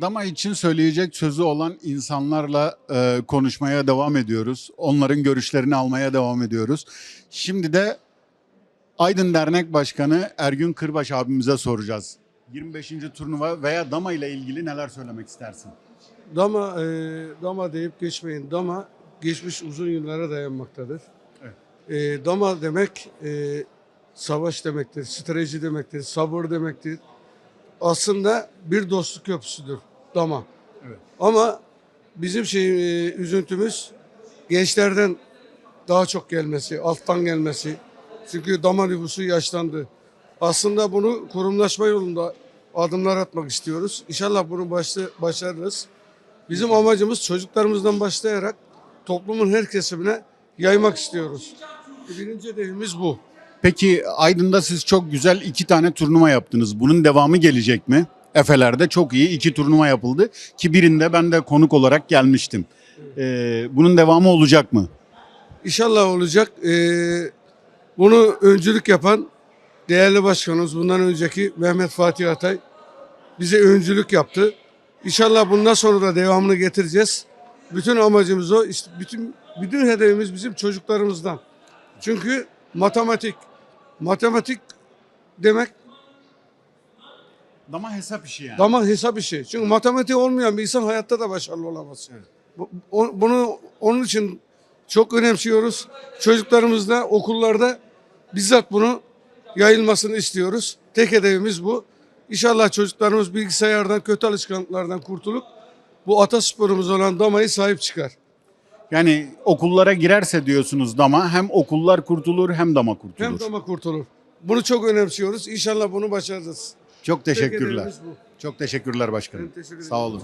Dama için söyleyecek sözü olan insanlarla e, konuşmaya devam ediyoruz. Onların görüşlerini almaya devam ediyoruz. Şimdi de Aydın Dernek Başkanı Ergün Kırbaş abimize soracağız. 25. turnuva veya Dama ile ilgili neler söylemek istersin? Dama, e, dama deyip geçmeyin. Dama geçmiş uzun yıllara dayanmaktadır. Evet. E, dama demek e, savaş demektir, strateji demektir, sabır demektir. Aslında bir dostluk köprüsüdür dama. Evet. Ama bizim şey e, üzüntümüz gençlerden daha çok gelmesi, alttan gelmesi. Çünkü dama nüfusu yaşlandı. Aslında bunu kurumlaşma yolunda adımlar atmak istiyoruz. İnşallah bunu başta, başarırız. Bizim amacımız çocuklarımızdan başlayarak toplumun her kesimine yaymak istiyoruz. Birinci hedefimiz bu. Peki Aydın'da siz çok güzel iki tane turnuva yaptınız. Bunun devamı gelecek mi? Efe'lerde çok iyi iki turnuva yapıldı ki birinde ben de konuk olarak gelmiştim. Ee, bunun devamı olacak mı? İnşallah olacak. Ee, bunu öncülük yapan değerli başkanımız bundan önceki Mehmet Fatih Atay bize öncülük yaptı. İnşallah bundan sonra da devamını getireceğiz. Bütün amacımız o. İşte bütün bütün hedefimiz bizim çocuklarımızdan. Çünkü matematik matematik demek Dama hesap işi yani. Dama hesap işi. Çünkü matematik olmayan bir insan hayatta da başarılı olamaz. Bu- o- Bunu onun için çok önemsiyoruz. Çocuklarımızda, okullarda bizzat bunu yayılmasını istiyoruz. Tek hedefimiz bu. İnşallah çocuklarımız bilgisayardan, kötü alışkanlıklardan kurtulup bu atasporumuz olan damayı sahip çıkar. Yani okullara girerse diyorsunuz dama hem okullar kurtulur hem dama kurtulur. Hem dama kurtulur. Bunu çok önemsiyoruz. İnşallah bunu başarırız. Çok teşekkürler. Çok teşekkürler başkanım. Teşekkür. Sağ olun.